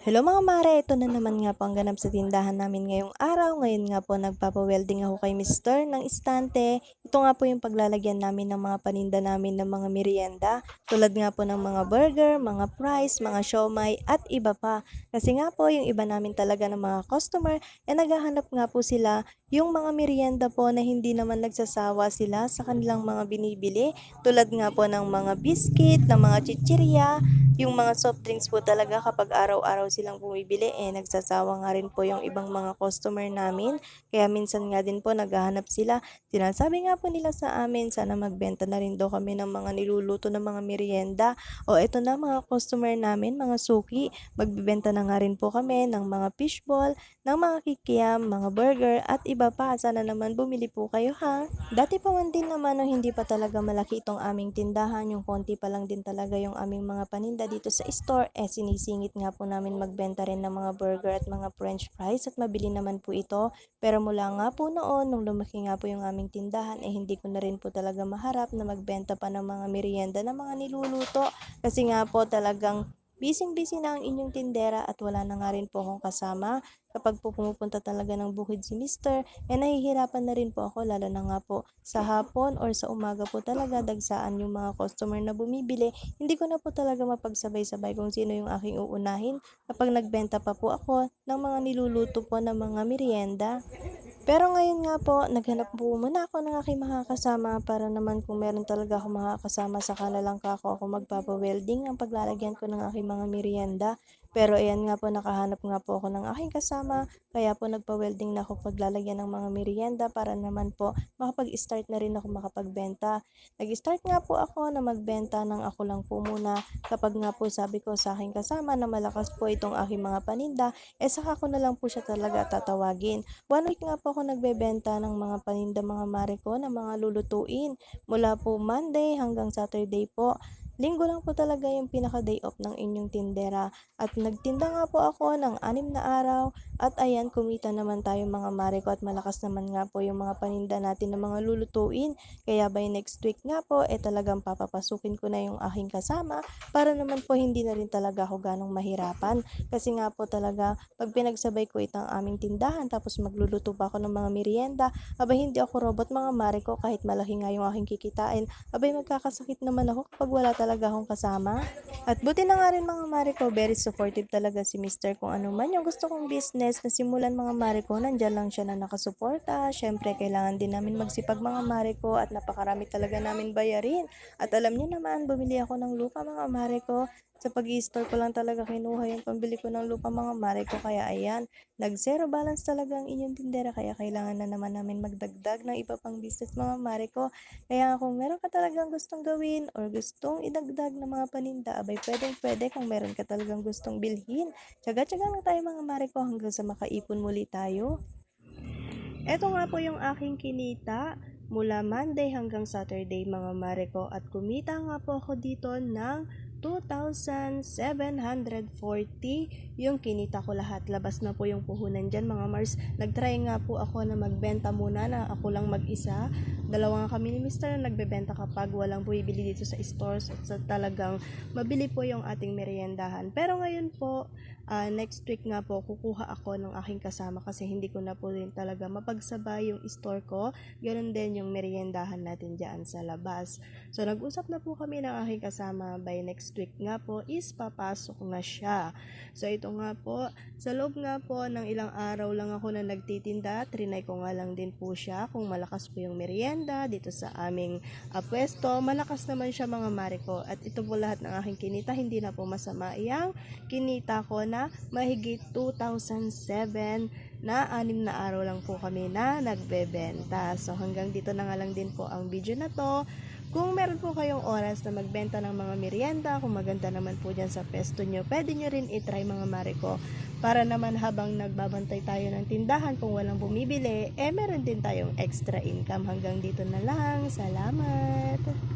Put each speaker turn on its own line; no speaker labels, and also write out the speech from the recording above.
Hello mga mare, ito na naman nga po ang ganap sa tindahan namin ngayong araw. Ngayon nga po nagpapa-welding ako kay Mister ng istante. Ito nga po yung paglalagyan namin ng mga paninda namin ng mga merienda. Tulad nga po ng mga burger, mga fries, mga siomay at iba pa. Kasi nga po yung iba namin talaga ng mga customer ay naghahanap nga po sila yung mga merienda po na hindi naman nagsasawa sila sa kanilang mga binibili. Tulad nga po ng mga biscuit, ng mga chichirya, yung mga soft drinks po talaga kapag araw-araw silang bumibili, eh nagsasawa nga rin po yung ibang mga customer namin. Kaya minsan nga din po naghahanap sila. Sinasabi nga po nila sa amin, sana magbenta na rin daw kami ng mga niluluto ng mga merienda. O eto na mga customer namin, mga suki, magbibenta na nga rin po kami ng mga fishball, ng mga kikiam, mga burger at iba pa. Sana naman bumili po kayo ha. Dati pa man din naman nung hindi pa talaga malaki itong aming tindahan, yung konti pa lang din talaga yung aming mga paninda dito sa store, eh sinisingit nga po namin magbenta rin ng mga burger at mga french fries at mabili naman po ito. Pero mula nga po noon, nung lumaki nga po yung aming tindahan, eh hindi ko na rin po talaga maharap na magbenta pa ng mga merienda na mga niluluto. Kasi nga po talagang Bising-busy na ang inyong tindera at wala na nga rin po akong kasama. Kapag po pumupunta talaga ng bukid si Mister, eh nahihirapan na rin po ako lalo na nga po sa hapon or sa umaga po talaga dagsaan yung mga customer na bumibili. Hindi ko na po talaga mapagsabay-sabay kung sino yung aking uunahin kapag nagbenta pa po ako ng mga niluluto po ng mga merienda. Pero ngayon nga po, naghanap po muna ako ng aking makakasama para naman kung meron talaga ako makakasama sa lang kako ako magpapa-welding ang paglalagyan ko ng aking mga merienda. Pero ayan nga po, nakahanap nga po ako ng aking kasama, kaya po nagpa-welding na ako paglalagyan ng mga merienda para naman po makapag-start na rin ako makapagbenta. Nag-start nga po ako na magbenta ng ako lang po muna kapag nga po sabi ko sa aking kasama na malakas po itong aking mga paninda, eh saka ko na lang po siya talaga tatawagin. One week nga po ako nagbebenta ng mga paninda mga mare ko na mga lulutuin mula po Monday hanggang Saturday po. Linggo lang po talaga yung pinaka-day off ng inyong tindera. At nagtinda nga po ako ng anim na araw. At ayan, kumita naman tayo mga mare ko at malakas naman nga po yung mga paninda natin na mga lulutuin. Kaya by next week nga po, eh talagang papapasukin ko na yung aking kasama para naman po hindi na rin talaga ako ganong mahirapan. Kasi nga po talaga, pag pinagsabay ko itang aming tindahan tapos magluluto pa ako ng mga merienda, abay hindi ako robot mga mare ko kahit malaki nga yung aking kikitain. Abay magkakasakit naman ako kapag wala talaga talaga akong kasama. At buti na nga rin mga mare ko, very supportive talaga si Mr. kung ano man yung gusto kong business na simulan mga mare ko, nandyan lang siya na nakasuporta. Siyempre, kailangan din namin magsipag mga mare ko at napakarami talaga namin bayarin. At alam niyo naman, bumili ako ng lupa mga mare ko sa pag store ko lang talaga kinuha yung pambili ko ng lupa mga mare ko. Kaya ayan, nag zero balance talaga ang inyong tindera. Kaya kailangan na naman namin magdagdag ng iba pang business mga mare ko. Kaya kung meron ka talagang gustong gawin or gustong idagdag ng mga paninda, abay pwedeng pwede kung meron ka talagang gustong bilhin. Tsaga-tsaga lang tayo mga mare ko hanggang sa makaipon muli tayo. Ito nga po yung aking kinita mula Monday hanggang Saturday mga mare ko at kumita nga po ako dito ng 2,740 yung kinita ko lahat. Labas na po yung puhunan dyan mga Mars. Nagtry nga po ako na magbenta muna na ako lang mag-isa. Dalawa nga kami ni Mr. na nagbebenta kapag walang bumibili dito sa stores at sa talagang mabili po yung ating meriendahan. Pero ngayon po, uh, next week nga po kukuha ako ng aking kasama kasi hindi ko na po rin talaga mapagsabay yung store ko. Ganon din yung meriendahan natin dyan sa labas. So nag-usap na po kami ng aking kasama by next next week nga po is papasok na siya. So ito nga po, sa loob nga po ng ilang araw lang ako na nagtitinda, trinay ko nga lang din po siya kung malakas po yung merienda dito sa aming uh, pwesto. Malakas naman siya mga mariko at ito po lahat ng aking kinita, hindi na po masama yang kinita ko na mahigit 2007 na anim na araw lang po kami na nagbebenta. So hanggang dito na nga lang din po ang video na to. Kung meron po kayong oras na magbenta ng mga merienda, kung maganda naman po dyan sa pesto nyo, pwede nyo rin itry mga mariko. Para naman habang nagbabantay tayo ng tindahan kung walang bumibili, eh meron din tayong extra income. Hanggang dito na lang. Salamat!